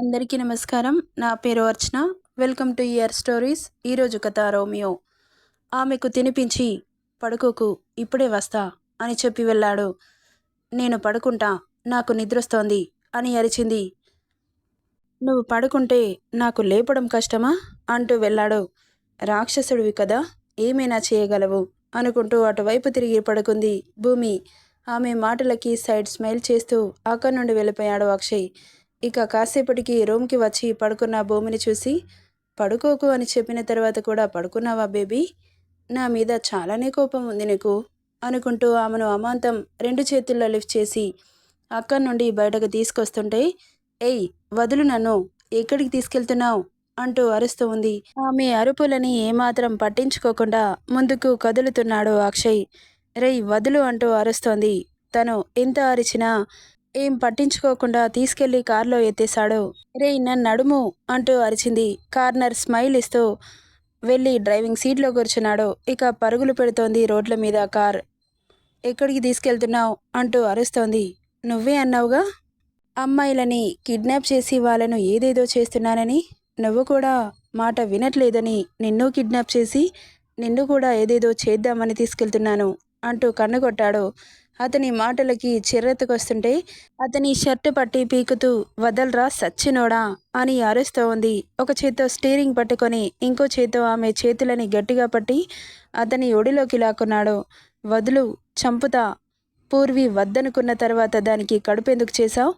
అందరికీ నమస్కారం. నా పేరు Archana. Welcome to ear stories. ఈరోజు కథ రోమియో. ఆమెకు తినిపించి పడుకోకు ఇప్పుడే వస్తా అని చెప్పి వెళ్ళాడు. నేను పడుకుంటా. నాకు నిద్రొస్తోంది అని అరిచింది. నువ్వు పడుకుంటే నాకు లేపడం కష్టమా? అంటూ వెళ్ళాడు. రాక్షసుడివి కదా ఏమైనా చేయగలవు అనుకుంటూ అటువైపు తిరిగి పడుకుంది భూమి. ఆమె మాటలకి సైడ్ స్మైల్ చేస్తూ అక్కడి నుండి వెళ్ళిపోయాడు అక్షయ్. ఇక కాసేపటికి రూమ్కి వచ్చి పడుకున్న భూమిని చూసి పడుకోకు అని చెప్పిన తర్వాత కూడా పడుకున్నావా బేబీ? నా మీద చాలానే కోపం ఉంది నీకు అనుకుంటూ ఆమెను అమాంతం రెండు చేతుల్లో లిఫ్ట్ చేసి అక్కడి నుండి బయటకు తీసుకొస్తుంటే ఏయ్ వదులు నన్ను. ఎక్కడికి తీసుకెళ్తున్నావు? అంటూ అరుస్తూ ఉంది. ఆమె అరుపులని ఏమాత్రం పట్టించుకోకుండా ముందుకు కదులుతున్నాడు అక్షయ్. రేయ్ వదులు అంటూ అరుస్తోంది. తను ఎంత అరిచినా ఏం పట్టించుకోకుండా తీసుకెళ్ళి కారులో ఎత్తేశాడు. రే నన్ను నడుము అంటూ అరిచింది. కార్నర్ స్మైల్ ఇస్తూ వెళ్ళి డ్రైవింగ్ సీట్లో కూర్చున్నాడు. ఇక పరుగులు పెడుతోంది రోడ్ల మీద కార్. ఎక్కడికి తీసుకెళ్తున్నావు? అంటూ అరుస్తోంది. నువ్వే అన్నావుగా? అమ్మాయిలని కిడ్నాప్ చేసి వాళ్ళను ఏదేదో చేస్తున్నానని. నువ్వు కూడా మాట వినట్లేదని నిన్ను కిడ్నాప్ చేసి నిన్ను కూడా ఏదేదో చేద్దామని తీసుకెళ్తున్నాను అంటూ కన్నుకొట్టాడు అతని మాటలకి చిర్రెత్తుకొస్తుంటే అతని షర్టు పట్టి పీకుతూ వదలరా సచ్చినోడా అని అరుస్తూ ఉంది. ఒక చేత్తో స్టీరింగ్ పట్టుకొని ఇంకో చేత్తో ఆమె చేతులని గట్టిగా పట్టి అతని ఒడిలోకి లాక్కున్నాడు. వదులు చంపుతా. పూర్వి వద్దనుకున్న తర్వాత దానికి కడుపెందుకు చేశావు?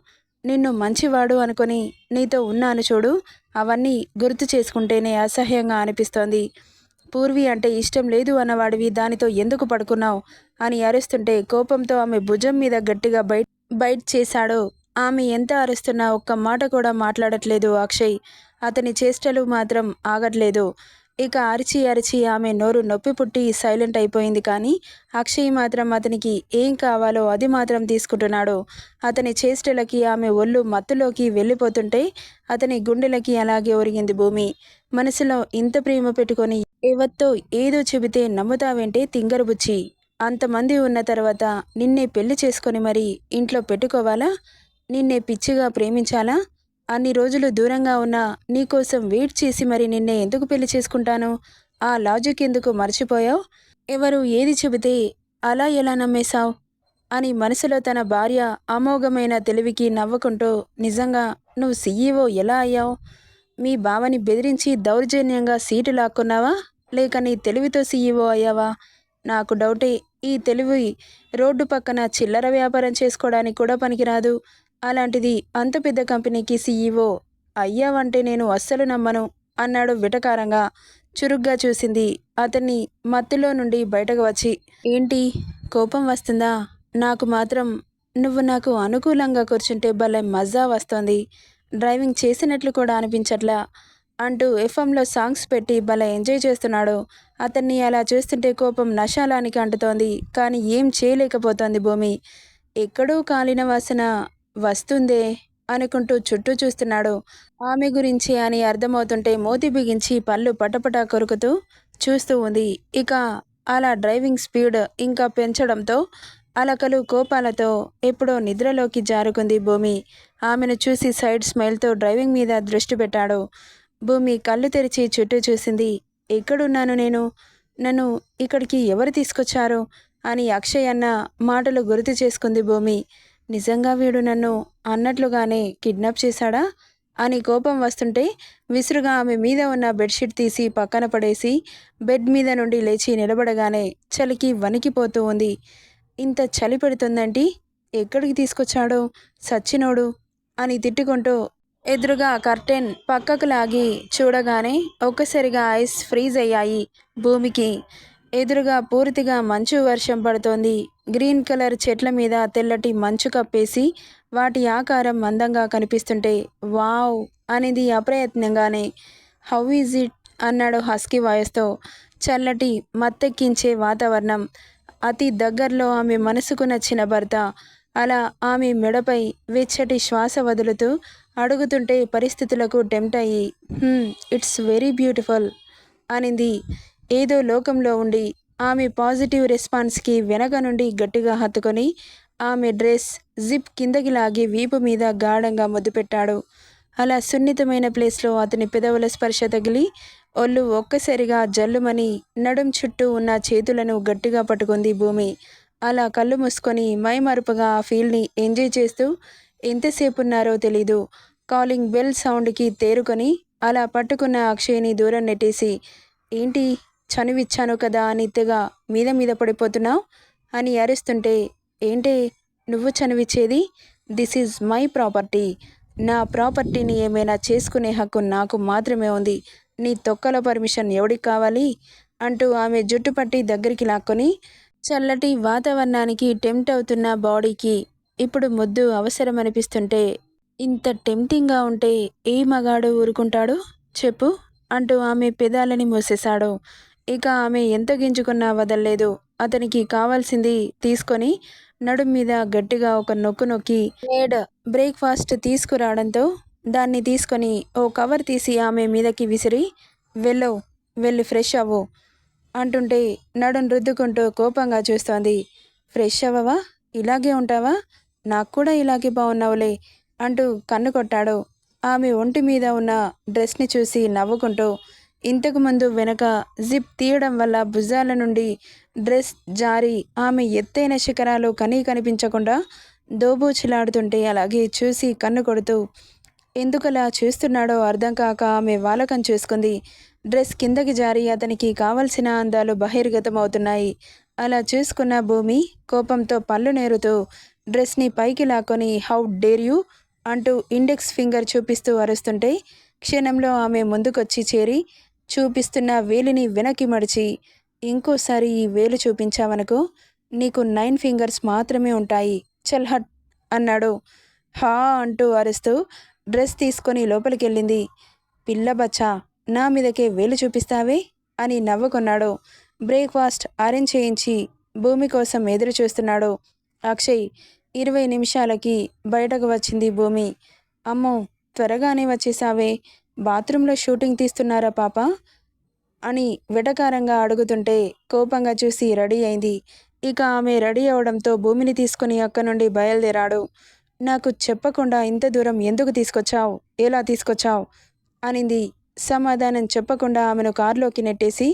నిన్ను మంచివాడు అనుకొని నీతో ఉన్నాను చూడు. అవన్నీ గుర్తు చేసుకుంటేనే అసహ్యంగా అనిపిస్తోంది. పూర్వి అంటే ఇష్టం లేదు అన్నవాడివి దానితో ఎందుకు పడుకున్నావు? అని అరుస్తుంటే కోపంతో ఆమె భుజం మీద గట్టిగా బయట బైట్ చేశాడు. ఆమె ఎంత అరుస్తున్నా ఒక్క మాట కూడా మాట్లాడట్లేదు అక్షయ్. అతని చేష్టలు మాత్రం ఆగట్లేదు. ఇక అరిచి అరిచి ఆమె నోరు నొప్పి పుట్టి సైలెంట్ అయిపోయింది కానీ అక్షయ్ మాత్రం అతనికి ఏం కావాలో అది మాత్రం తీసుకుంటున్నాడు. అతని చేష్టలకి ఆమె ఒళ్ళు మత్తులోకి వెళ్ళిపోతుంటే అతని గుండెలకి అలాగే ఒరిగింది భూమి. మనసులో ఇంత ప్రేమ పెట్టుకొని ఎవత్తో ఏదో చెబితే నమ్ముతావేంటే తింగరబుచ్చి అంతమంది ఉన్న తర్వాత నిన్నే పెళ్ళి చేసుకొని మరి ఇంట్లో పెట్టుకోవాలా? నిన్నే పిచ్చిగా ప్రేమించాలా? అన్ని రోజులు దూరంగా ఉన్నా నీకోసం వెయిట్ చేసి మరి నిన్నే ఎందుకు పెళ్ళి చేసుకుంటాను? ఆ లాజిక్ ఎందుకు మర్చిపోయావు? ఎవరు ఏది చెబితే అలా ఎలా నమ్మేశావు? అని మనసులో తన భార్య అమోఘమైన తెలివికి నవ్వుకుంటూ నిజంగా నువ్వు సీఈఓ ఎలా అయ్యావు? మీ బావని బెదిరించి దౌర్జన్యంగా సీటు లాక్కున్నావా? లేక నీ తెలివితో సీఈఓ అయ్యావా? నాకు డౌటే. ఈ తెలివి రోడ్డు పక్కన చిల్లర వ్యాపారం చేసుకోవడానికి కూడా పనికిరాదు. అలాంటిది అంత పెద్ద కంపెనీకి సీఈఓ అయ్యావంటే నేను అస్సలు నమ్మను అన్నాడు విటకారంగా. చురుగ్గా చూసింది అతన్ని మత్తులో నుండి బయటకు వచ్చి. ఏంటి? కోపం వస్తుందా? నాకు మాత్రం నువ్వు నాకు అనుకూలంగా కూర్చుంటే భలే మజా వస్తోంది. డ్రైవింగ్ చేసినట్లు కూడా అనిపించట్లా. అంటూ ఎఫ్ఎంలో సాంగ్స్ పెట్టి భలే ఎంజాయ్ చేస్తున్నాడు. అతన్ని అలా చూస్తుంటే కోపం నశాలానికి అంటుతోంది. కానీ ఏం చేయలేకపోతోంది భూమి. ఎక్కడో కాలిన వాసన వస్తుందే అనుకుంటూ చుట్టూ చూస్తున్నాడు. ఆమె గురించి అని అర్థమవుతుంటే మోతి బిగించి పళ్ళు పటపటా కొరుకుతూ చూస్తూ ఉంది. ఇక అలా డ్రైవింగ్ స్పీడ్ ఇంకా పెంచడంతో అలకలు కోపాలతో ఎప్పుడో నిద్రలోకి జారుకుంది భూమి. ఆమెను చూసి సైడ్ స్మైల్తో డ్రైవింగ్ మీద దృష్టి పెట్టాడు. భూమి కళ్ళు తెరిచి చుట్టూ చూసింది ఎక్కడున్నాను నేను? నన్ను ఇక్కడికి ఎవరు తీసుకొచ్చారు? అని అక్షయ్ అన్న మాటలు గుర్తు చేసుకుంది భూమి. నిజంగా వీడు నన్ను అన్నట్లుగానే కిడ్నాప్ చేశాడా? అని కోపం వస్తుంటే విసురుగా ఆమె మీద ఉన్న బెడ్షీట్ తీసి పక్కన పడేసి బెడ్ మీద నుండి లేచి నిలబడగానే చలికి వణికిపోతూ ఉంది. ఇంత చలి పెడుతుందంటే ఎక్కడికి తీసుకొచ్చాడో? సచ్చినోడు? అని తిట్టుకుంటూ ఎదురుగా కర్టెన్ పక్కకు లాగి చూడగానే ఒక్కసారిగా ఐస్ ఫ్రీజ్ అయ్యాయి. భూమికి ఎదురుగా పూర్తిగా మంచు వర్షం పడుతోంది. గ్రీన్ కలర్ చెట్ల మీద తెల్లటి మంచు కప్పేసి వాటి ఆకారం అందంగా కనిపిస్తుంటే వావ్ అనేది అప్రయత్నంగానే. How is it? అన్నాడు హస్కీ వాయిస్తో. చల్లటి మత్తెక్కించే వాతావరణం. అతి దగ్గరలో ఆమె మనసుకు నచ్చిన భర్త. అలా ఆమె మెడపై వెచ్చటి శ్వాస వదులుతూ అడుగుతుంటే పరిస్థితులకు టెంప్ట్ అయ్యి ఇట్స్ వెరీ బ్యూటిఫుల్ అనింది. ఏదో లోకంలో ఉండి ఆమె పాజిటివ్ రెస్పాన్స్కి వెనక నుండి గట్టిగా హత్తుకొని ఆమె డ్రెస్ జిప్ కిందకి లాగి వీపు మీద గాఢంగా ముద్దు పెట్టాడు అలా సున్నితమైన ప్లేస్లో అతని పెదవుల స్పర్శ తగిలి ఒళ్ళు ఒక్కసారిగా జల్లుమని నడుం చుట్టూ ఉన్న చేతులను గట్టిగా పట్టుకుంది భూమి. అలా కళ్ళు మూసుకొని మైమరుపుగా ఆ ఫీల్ని ఎంజాయ్ చేస్తూ ఎంతసేపు ఉన్నారో తెలీదు. కాలింగ్ బెల్ సౌండ్కి తేరుకొని అలా పట్టుకున్న అక్షయ్ని దూరం నెట్టేసి ఏంటి? చనువిచ్చాను కదా అని ఇత్తగా మీద మీద పడిపోతున్నావు? అని అరుస్తుంటే ఏంటే? నువ్వు చనువిచ్చేది? This is my property. నా ప్రాపర్టీని ఏమైనా చేసుకునే హక్కు నాకు మాత్రమే ఉంది. నీ తొక్కల పర్మిషన్ ఎవడికి కావాలి? అంటూ ఆమె జుట్టు పట్టి దగ్గరికి లాక్కొని చల్లటి వాతావరణానికి టెంప్ట్ అవుతున్న బాడీకి ఇప్పుడు ముద్దు అవసరం అనిపిస్తుంటే ఇంత టెంప్టింగ్గా ఉంటే ఏ మగాడు ఊరుకుంటాడు? చెప్పు అంటూ ఆమె పెదాలని మూసేశాడు. ఇక ఆమె ఎంత గింజుకున్నా వదల్లేదు. అతనికి కావాల్సింది తీసుకొని నడుం మీద గట్టిగా ఒక నొక్కు నొక్కి మేడ్ బ్రేక్ఫాస్ట్ తీసుకురావడంతో దాన్ని తీసుకొని ఓ కవర్ తీసి ఆమె మీదకి విసిరి వెళ్ళవు వెళ్ళి ఫ్రెష్ అవ్వు అంటుంటే నడుం రుద్దుకుంటూ కోపంగా చూస్తోంది. ఫ్రెష్ అవ్వవా? ఇలాగే ఉంటావా? నాకు కూడా ఇలాగే బాగున్నావులే అంటూ కన్ను కొట్టాడు. ఆమె ఒంటి మీద ఉన్న డ్రెస్ని చూసి నవ్వుకుంటూ ఇంతకు ముందు వెనక జిప్ తీయడం వల్ల భుజాల నుండి డ్రెస్ జారి ఆమె ఎత్తైన శిఖరాలు కనీ కనిపించకుండా దోబూచిలాడుతుంటే అలాగే చూసి కన్ను కొడుతూ ఎందుకలా చూస్తున్నాడో అర్థం కాక ఆమె వాలకం చూసుకుంది. డ్రెస్ కిందకి జారి అతనికి కావలసిన అందాలు బహిర్గతమవుతున్నాయి. అలా చూసుకున్న భూమి కోపంతో పళ్ళు నేరుతూ డ్రెస్ని పైకి లాక్కొని హౌ డేర్ యూ? అంటూ ఇండెక్స్ ఫింగర్ చూపిస్తూ అరుస్తుంటే క్షణంలో ఆమె ముందుకొచ్చి చేరి చూపిస్తున్న వేలిని వెనక్కి మడిచి ఇంకోసారి ఈ వేలు చూపించావనుకో నీకు నైన్ ఫింగర్స్ మాత్రమే ఉంటాయి చల్ హట్ అన్నాడు. హా అంటూ అరుస్తూ డ్రెస్ తీసుకొని లోపలికి వెళ్ళింది పిల్ల బచ్చా నా మీదకే వేలు చూపిస్తావే? అని నవ్వుకున్నాడు. బ్రేక్ఫాస్ట్ అరేంజ్ చేయించి భూమి కోసం ఎదురు చూస్తున్నాడు అక్షయ్ ఇరవై నిమిషాలకి బయటకు వచ్చింది భూమి. అమ్మో త్వరగానే వచ్చేసావే బాత్రూంలో షూటింగ్ తీస్తున్నారా పాప? అని వెటకారంగా అడుగుతుంటే కోపంగా చూసి రెడీ అయింది. ఇక ఆమె రెడీ అవడంతో భూమిని తీసుకుని అక్క నుండి బయలుదేరాడు. నాకు చెప్పకుండా ఇంత దూరం ఎందుకు తీసుకొచ్చావు? ఎలా తీసుకొచ్చావు? అనింది. సమాధానం చెప్పకుండా ఆమెను కారులోకి నెట్టేసి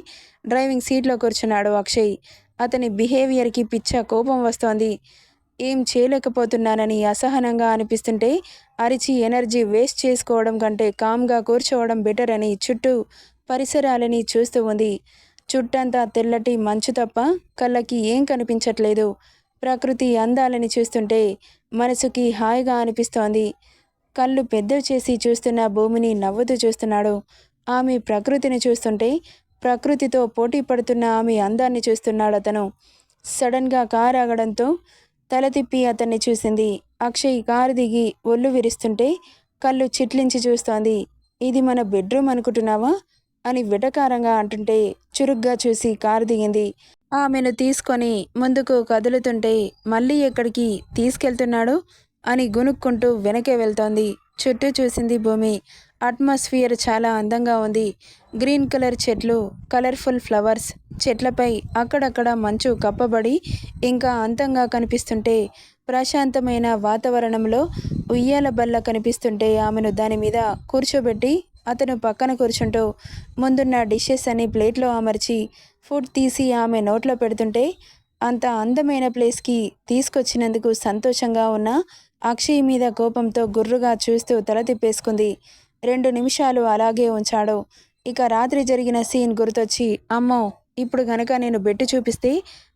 డ్రైవింగ్ సీట్లో కూర్చున్నాడు అక్షయ్. అతని బిహేవియర్కి పిచ్చ కోపం వస్తోంది. ఏం చేయలేకపోతున్నానని అసహనంగా అనిపిస్తుంటే అరిచి ఎనర్జీ వేస్ట్ చేసుకోవడం కంటే కామ్గా కూర్చోవడం బెటర్ అని చుట్టూ పరిసరాలని చూస్తూ ఉంది. చుట్టంతా తెల్లటి మంచు తప్ప కళ్ళకి ఏం కనిపించట్లేదు. ప్రకృతి అందాలని చూస్తుంటే మనసుకి హాయిగా అనిపిస్తోంది. కళ్ళు పెద్దవి చేసి చూస్తున్న భూమిని నవ్వుతూ చూస్తున్నాడు. ఆమె ప్రకృతిని చూస్తుంటే ప్రకృతితో పోటీ పడుతున్న ఆమె అందాన్ని చూస్తున్నాడు అతను. సడన్గా కారు ఆగడంతో తల తిప్పి అతన్ని చూసింది. అక్షయ్ కారు దిగి ఒళ్ళు విరుస్తుంటే కళ్ళు చిట్లించి చూస్తోంది. ఇది మన బెడ్రూమ్ అనుకుంటున్నావా? అని విటకారంగా అంటుంటే చురుగ్గా చూసి కారు దిగింది. ఆమెను తీసుకొని ముందుకు కదులుతుంటే మళ్ళీ ఎక్కడికి తీసుకెళ్తున్నాడు అని గునుక్కుంటూ వెనకే వెళ్తోంది. చుట్టూ చూసింది భూమి. అట్మాస్ఫియర్ చాలా అందంగా ఉంది. గ్రీన్ కలర్ చెట్లు కలర్ఫుల్ ఫ్లవర్స్ చెట్లపై అక్కడక్కడ మంచు కప్పబడి ఇంకా అంతంగా కనిపిస్తుంటే ప్రశాంతమైన వాతావరణంలో ఉయ్యాల బల్ల కనిపిస్తుంటే ఆమెను దాని మీద కూర్చోబెట్టి అతను పక్కన కూర్చుంటూ ముందున్న డిషెస్ అని ప్లేట్లో అమర్చి ఫుడ్ తీసి ఆమె నోట్లో పెడుతుంటే అంత అందమైన ప్లేస్కి తీసుకొచ్చినందుకు సంతోషంగా ఉన్న అక్షయ్ మీద కోపంతో గుర్రుగా చూస్తూ తల తిప్పేసుకుంది. రెండు నిమిషాలు అలాగే ఉంచాడు. ఇక రాత్రి జరిగిన సీన్ గుర్తొచ్చి అమ్మో ఇప్పుడు గనక నేను బెట్టు చూపిస్తే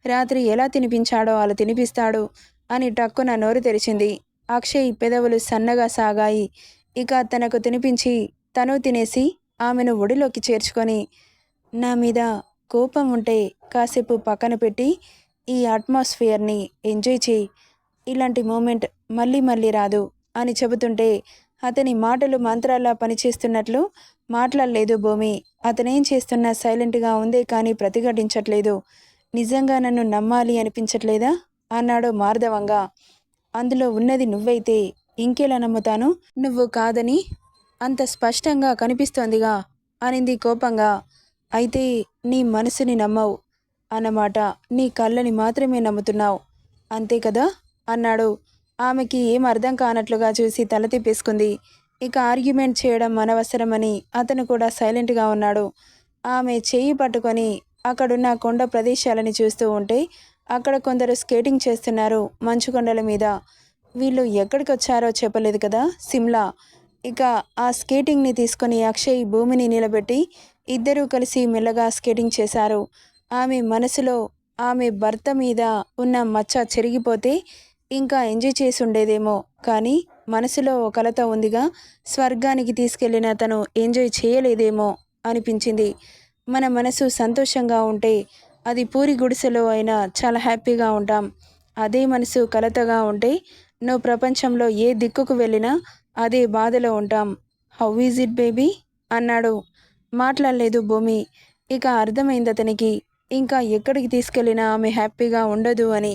రాత్రి ఎలా తినిపించాడో అలా తినిపిస్తాడు అని టక్కున నోరు తెరిచింది. అక్షయ్ పెదవులు సన్నగా సాగాయి. ఇక తనకు తినిపించి తను తినేసి ఆమెను ఒడిలోకి చేర్చుకొని నా మీద కోపం ఉంటే కాసేపు పక్కన పెట్టి ఈ అట్మాస్ఫియర్ని ఎంజాయ్ చేయి. ఇలాంటి మూమెంట్ మళ్ళీ మళ్ళీ రాదు అని చెబుతుంటే అతని మాటలు మంత్రాల్లా పనిచేస్తున్నట్లు మాట్లాడలేదు భూమి. అతనేం చేస్తున్నా సైలెంట్గా ఉందే కానీ ప్రతిఘటించట్లేదు. నిజంగా నన్ను నమ్మాలి అనిపించట్లేదా? అన్నాడు మార్ధవంగా. అందులో ఉన్నది నువ్వైతే ఇంకెలా నమ్ముతాను? నువ్వు కాదని అంత స్పష్టంగా కనిపిస్తోందిగా అనింది కోపంగా. అయితే నీ మనసుని నమ్మవు అన్నమాట. నీ కళ్ళని మాత్రమే నమ్ముతున్నావు. అంతే కదా? అన్నాడు. ఆమెకి ఏం అర్థం కానట్లుగా చూసి తల తిప్పేసుకుంది. ఇక ఆర్గ్యుమెంట్ చేయడం అనవసరమని అతను కూడా సైలెంట్గా ఉన్నాడు. ఆమె చేయి పట్టుకొని అక్కడున్న కొండ ప్రదేశాలని చూస్తూ ఉంటే అక్కడ కొందరు స్కేటింగ్ చేస్తున్నారు మంచు కొండల మీద. వీళ్ళు ఎక్కడికి వచ్చారో చెప్పలేదు కదా సిమ్లా. ఇక ఆ స్కేటింగ్ని తీసుకొని అక్షయ్ భూమిని నిలబెట్టి ఇద్దరూ కలిసి మెల్లగా స్కేటింగ్ చేశారు. ఆమె మనసులో ఆమె భర్త మీద ఉన్న మచ్చ చెరిగిపోతే ఇంకా ఎంజాయ్ చేసి ఉండేదేమో. కానీ మనసులో ఒక కలత ఉందిగా స్వర్గానికి తీసుకెళ్ళిన తను ఎంజాయ్ చేయలేదేమో అనిపించింది. మన మనసు సంతోషంగా ఉంటే అది పూరి గుడిసెలో అయినా చాలా హ్యాపీగా ఉంటాం. అదే మనసు కలతగా ఉంటే నువ్వు ప్రపంచంలో ఏ దిక్కుకు వెళ్ళినా అదే బాధలో ఉంటాం. How is it baby? అన్నాడు. మాట్లాడలేదు భూమి. ఇక అర్థమైంది అతనికి. ఇంకా ఎక్కడికి తీసుకెళ్ళినా ఆమె హ్యాపీగా ఉండదు అని.